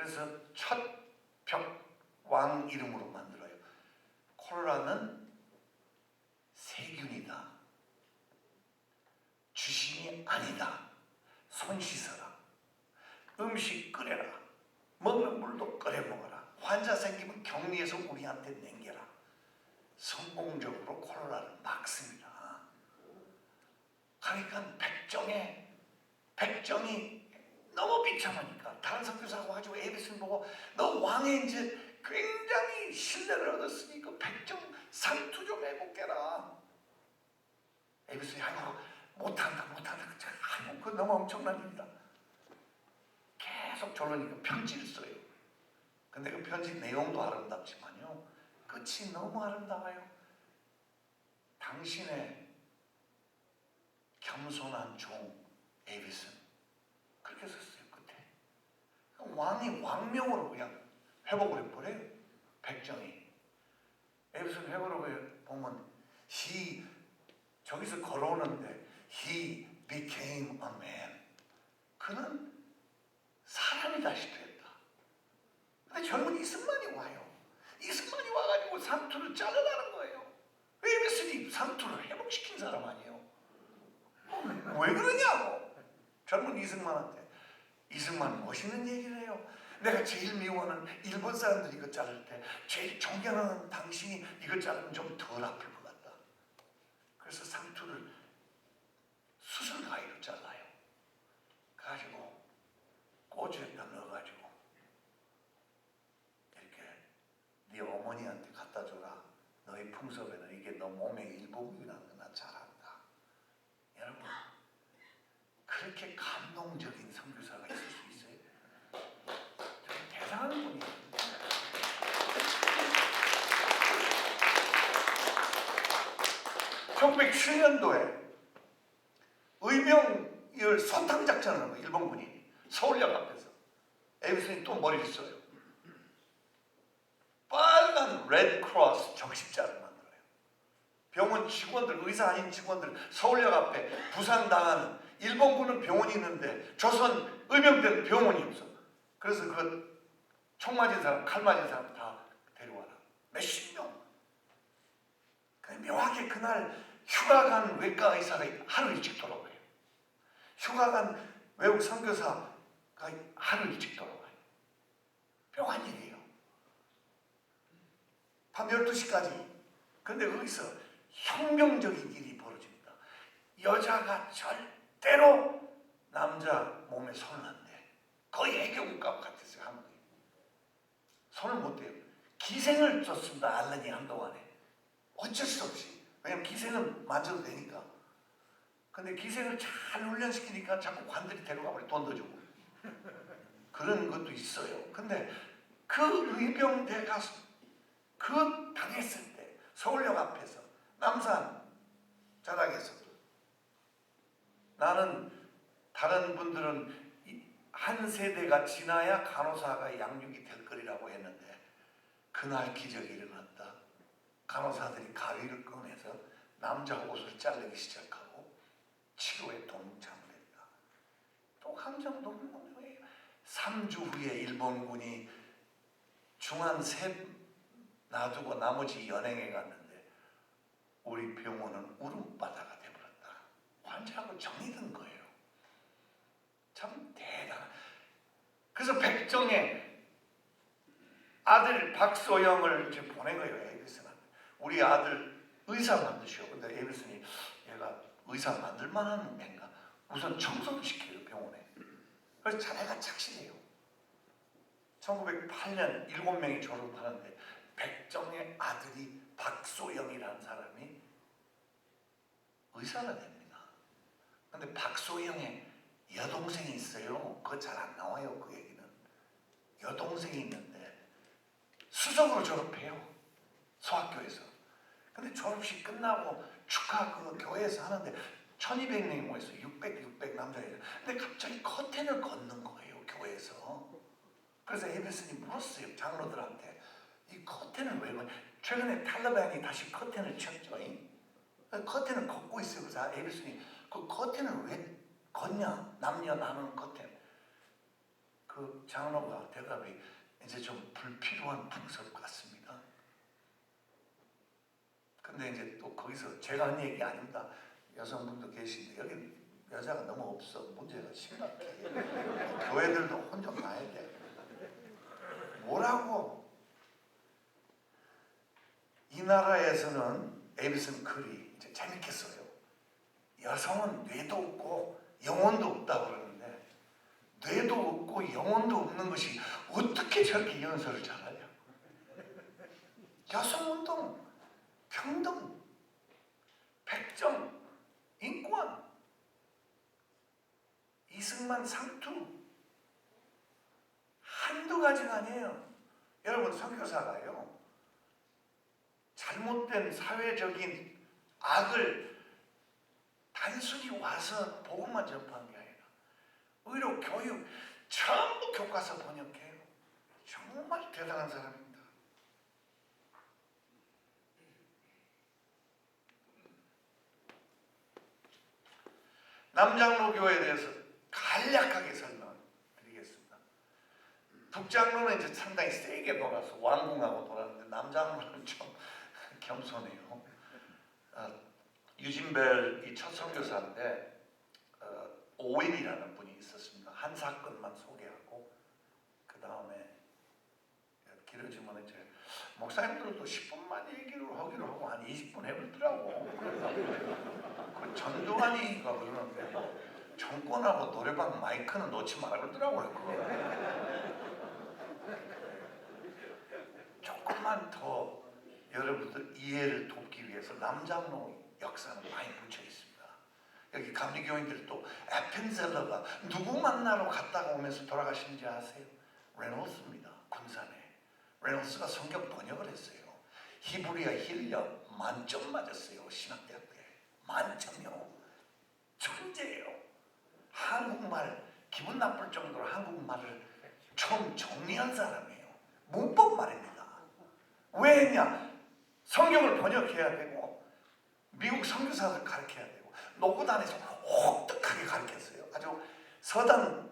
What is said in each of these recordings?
그래서 첫 벽 왕 이름으로 만들어요. 콜라는 세균이다. 주신이 아니다. 손 씻어라. 음식 끓여라. 먹는 물도 끓여 먹어라. 환자 생기면 격리해서 우리한테 남겨라. 성공적으로 콜라를 막습니다. 그러니까 백정에 백정이 너무 비참하니까 다른 선교사가 가지고 에비스를 보고 너 왕의 이제 굉장히 신뢰를 얻었으니 그 백정 상투 좀 해볼게라. 에비스이 아이고 못한다 못한다. 아이고 그 너무 엄청난 일이다. 계속 졸르니까 편지를 써요. 근데 그 편지 내용도 아름답지만요. 끝이 너무 아름다워요. 당신의 겸손한 종 에비슨 그렇게 썼어요 왕이 왕명으로 그냥 회복을 해버려요 백정이. 에비슨 회복을 보면 he 저기서 걸어오는데 he became a man. 그는 사람이 다시 됐다. 근데 젊은 이승만이 와요. 이승만이 와가지고 상투를 잘라라는 거예요. 에비슨이 상투를 회복시킨 사람 아니에요. 왜 그러냐고. 젊은 이승만한테 이승만 멋있는 얘기를 해요. 내가 제일 미워하는 일본 사람들이 이거 자를 때 제일 존경하는 당신이 이거 자르면 좀 덜 아플 것 같다. 그래서 상투를 수술 가위로 잘라요 가지고 꼬주에다 넣어가지고 이렇게 네 어머니한테 갖다 줘라 너희 풍속에는 이게 너 몸의 일부분이라는 거나 잘한다 여러분 그렇게 감동적인 선교사가 있을 수 있어요? 대단한 분이에요. 1907년도에 의병을 소탕 작전을 하고 일본군이 서울역 앞에서 에비슨이 또 머리를 써요. 빨간 레드 크로스 적십자를 만들어요. 병원 직원들, 의사 아닌 직원들 서울역 앞에 부상당하는 일본군은 병원이 있는데 조선 의병대는 병원이 없어. 그래서 그 총 맞은 사람, 칼 맞은 사람 다 데려와라. 몇십 명. 그 묘하게 그날 휴가 간 외과 의사가 하루 일찍 돌아와요. 휴가 간 외국 선교사가 하루 일찍 돌아와요. 묘한 일이에요. 밤 12시까지. 근데 거기서 혁명적인 일이 벌어집니다. 여자가 절 대로 남자 몸에 손을 안 대. 거의 해경국가 같았어요, 한국이. 손을 못 대요. 기생을 줬습니다, 알란이 한동안에. 어쩔 수 없이. 왜냐면 기생은 만져도 되니까. 근데 기생을 잘 훈련시키니까 자꾸 관들이 데려가 버려, 돈도 주고. 그런 것도 있어요. 근데 그 의병대가 그 당했을 때 서울역 앞에서 남산 자락에서 나는 다른 분들은 이- 한 세대가 지나야 간호사가 양육이 될 거리라고 했는데 그날 기적이 일어났다. 간호사들이 가위를 꺼내서 남자 옷을 자르기 시작하고 치료에 동참했다. 또 함정 너무 거예요. 3주 후에 일본군이 중한 셋 놔두고 나머지 연행에 갔는데 우리 병원은 울음바다가. 정이 든 거예요. 참 대단한. 그래서 백정의 아들 박소영을 이제 보낸 거예요. 에비슨한테. 우리 아들 의사 만드시오. 근데 에비슨이 얘가 의사 만들 만한 애인가? 우선 청소를 시켜요 병원에. 그래서 자네가 착실해요. 1908년 7명이 졸업하는데 백정의 아들이 박소영이라는 사람이 의사가 됩니다. 근데 박소영의 여동생이 있어요. 그거 잘 안 나와요. 그 얘기는. 여동생이 있는데 수석으로 졸업해요. 소학교에서. 근데 졸업식 끝나고 축하 그 교회에서 하는데 1200명이 모였어요. 600, 600 남자애들. 근데 갑자기 커튼을 걷는 거예요. 교회에서. 그래서 에베슨이 물었어요. 장로들한테. 이 커튼을 왜 걷? 최근에 탈레반이 다시 커튼을 쳤죠. 이? 커튼을 걷고 있어요. 그래서 에베슨이 그 커튼을 왜 걷냐? 남녀 나누는 커튼. 그 장로가 대답이 이제 좀 불필요한 풍습 같습니다. 근데 이제 또 거기서 제가 한 얘기 아닙니다. 여성분도 계신데 여기 여자가 너무 없어 문제가 심각해. 교회들도 혼좀 나야 돼. 뭐라고? 이 나라에서는 에비슨 클이 이제 재밌게 써요. 여성은 뇌도 없고 영혼도 없다고 그러는데 뇌도 없고 영혼도 없는 것이 어떻게 저렇게 연설을 잘하냐? 여성운동, 평등, 백정, 인권, 이승만 상투 한두 가지가 아니에요. 여러분 선교사가요. 잘못된 사회적인 악을 단순히 와서 복음만 전파한 게 아니라 의료 교육 전부 교과서 번역해요. 정말 대단한 사람입니다. 남장로 교회에 대해서 간략하게 설명드리겠습니다. 북장로는 이제 상당히 세게 돌아서 왕궁하고 돌았는데 남장로는 좀 겸손해요. 어, 유진벨이 첫 선교사인데 어, 오웬이라는 분이 있었습니다. 한 사건만 소개하고 그 다음에 길어지면 이제 목사님들도 10분만 얘기를 하기로 하고 한 20분 해버리더라고. 그 전두환이가 그러는데 정권하고 노래방 마이크는 놓지 말라 그러더라고요. 조금만 더 여러분들 이해를 돕기 위해서 남장로 역사는 많이 묻혀 있습니다. 여기 감리교인들도 에펜셀러가 누구 만나러 갔다가 오면서 돌아가시는지 아세요? 레놀스입니다. 군산에. 레놀스가 성경 번역을 했어요. 히브리어 힐력 만점 맞았어요. 신학대학 때. 만점이요. 천재예요. 한국말 기분 나쁠 정도로 한국말을 처음 정리한 사람이에요. 문법 말입니다. 왜 했냐? 성경을 번역해야 되고 미국 선교사들 가르쳐야 되고 노고단에서 혹독하게 가르쳤어요. 아주 서당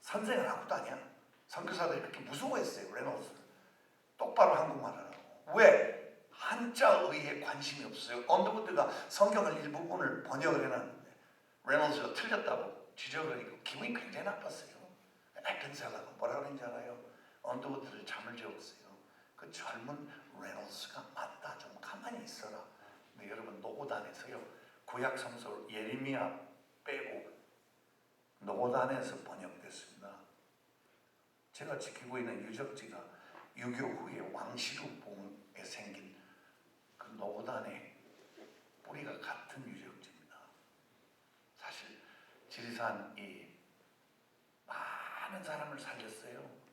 선생을 하고도 아니야. 선교사들이 그렇게 무서워했어요. 레노스 똑바로 한국말을 하고 왜? 한자의에 관심이 없어요. 언더우드가 성경을 일부분을 번역을 해놨는데 레노스가 틀렸다고 지적을 하니까 기분이 굉장히 나빴어요. 에펜셀러가 뭐라 그랬는지 알아요? 언더우드를 잠을 재웠어요. 그 젊은 레노스가 맞다 좀 가만히 있어라. 근데 여러분 노고단에서요 구약 성서 예레미야 빼고 노고단에서 번역됐습니다. 제가 지키고 있는 유적지가 유교 후에 왕시루봉에 생긴 그 노고단의 뿌리가 같은 유적지입니다. 사실 지리산이 많은 사람을 살렸어요.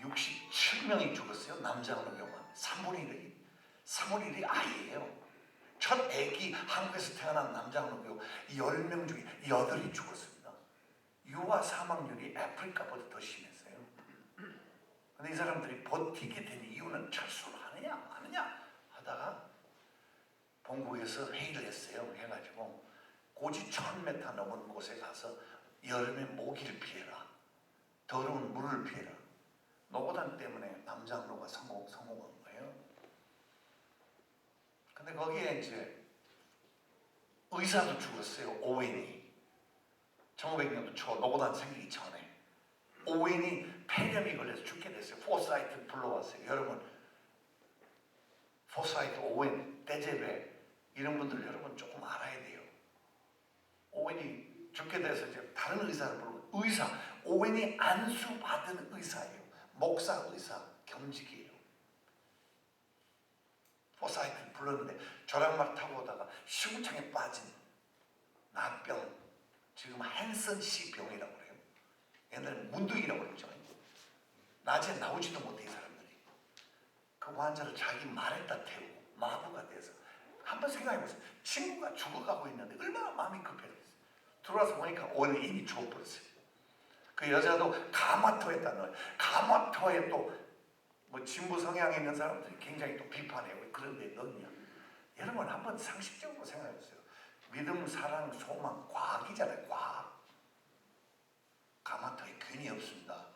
67명이 죽었어요. 남자하고 병원. 3분의 1이 3분의 1이 아이예요. 첫 아기 한국에서 태어난 남자하고 10명 중에 8이 죽었습니다. 유아 사망률이 아프리카보다 더 심했어요. 근데 이 사람들이 버티게 된 이유는 철수를 하느냐 안 하느냐 하다가 본국에서 회의를 했어요. 해가지고 고지 1000m 넘은 곳에 가서 여름에 모기를 피해라. 더러운 물을 피해라. 노고단 때문에 남장로가 성공, 성공한. 근데 거기에 이제 의사도 죽었어요. 오웬이. 1900년도 초 노고단 생기기 전에. 오웬이 폐렴이 걸려서 죽게 됐어요. 포사이트 불러왔어요. 여러분, 포사이트, 오웬, 데제베 이런 분들 여러분 조금 알아야 돼요. 오웬이 죽게 돼서 이제 다른 의사를 부르고 의사, 오웬이 안수 받은 의사예요. 목사 의사 겸직이에요. 포사이트를 불렀는데 저랑말 타고 오다가 시궁창에 빠진 나병 지금 한선 씨 병이라고 그래요. 옛날에 문둥이라고 그랬죠. 낮에 나오지도 못해 이 사람들이. 그 환자를 자기 말에다 태우고 마부가 돼서 한번 생각해보세요. 친구가 죽어가고 있는데 얼마나 마음이 급했겠어요. 들어와서 보니까 오늘 이미 죽어버렸어요. 그 여자도 가마토에다는 가마토에 또 뭐 진부 성향이 있는 사람들이 굉장히 또 비판해요. 왜 그런데 넣냐? 여러분 한번 상식적으로 생각해 보세요. 믿음, 사랑, 소망, 과학이잖아요. 과학. 가마토에 괜히 없습니다.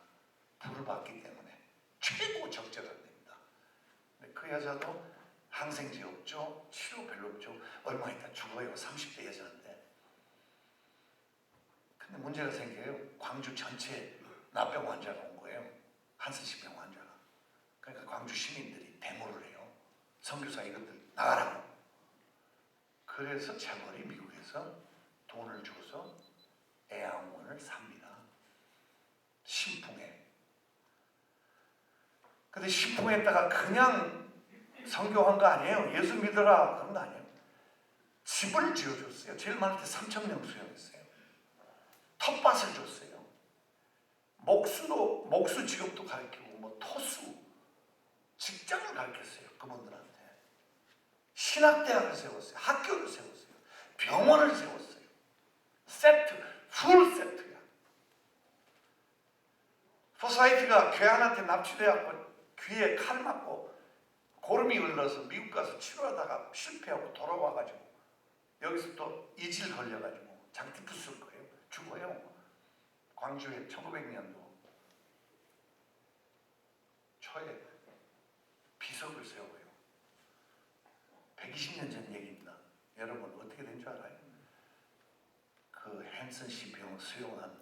부를 받기 때문에 최고 적절한 데입니다. 그 여자도 항생제 없죠, 치료 별로 없죠. 얼마 있다 죽어요. 30대 여자인데. 근데 문제가 생겨요. 광주 전체 납병 환자가 온 거예요. 한센시병 환자가. 그러니까 광주 시민들이 데모를 해요. 선교사 이것들 나가라고. 그래서 재벌이 미국에서 돈을 줘서 애양원을 삽니다. 신풍에. 근데 신풍에다가 그냥 성교한 거 아니에요. 예수 믿어라 그런 거 아니에요. 집을 지어줬어요. 제일 많을 때 3천 명 수용했어요. 텃밭을 줬어요. 목수도 목수 직업도 가르치고 뭐 토수 직장을 가르쳤어요. 그분들한테 신학대학을 세웠어요. 학교를 세웠어요. 병원을 세웠어요. 세트 풀 세트야. 소사이티가 괴한한테 납치돼갖고 귀에 칼 맞고 고름이 흘러서 미국 가서 치료하다가 실패하고 돌아와가지고 여기서 또 이질 걸려가지고 장티푸스 거예요. 죽어요. 광주에 1900년도 초에 비석을 세워요. 120년 전 얘기입니다. 여러분 어떻게 된 줄 알아요? 그씨 병을 수용한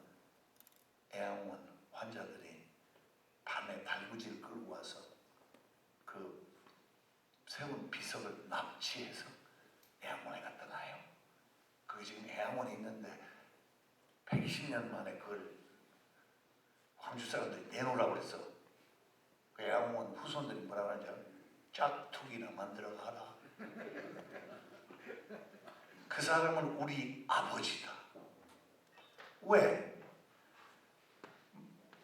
애양원 환자들이 밤에 달구지를 끌고 와서 그 세운 비석을 납치해서 애양원에 갖다 놔요. 그 지금 애양원에 있는데 120년 만에 그걸 광주 사람들이 내놓으라고 그랬어. 그 애양원 후손들이 뭐라 그러는지 알아요? 짝퉁이나 만들어 가라. 그 사람은 우리 아버지다. 왜?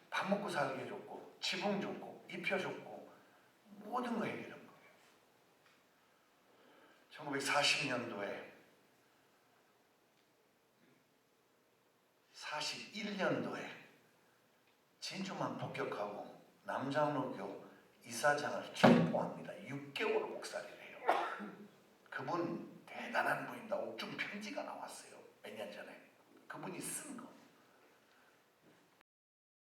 밥 먹고 살게 해줬고, 지붕 줬고, 입혀줬고, 모든 거 해결한 거예요. 1940년도에 41년도에 진주만 폭격하고 남장로교 이사장을 체포합니다. 6개월 목살이래요. 그분 대단한 분입니다. 옥중 편지가 나왔어요. 몇 년 전에. 그분이 쓴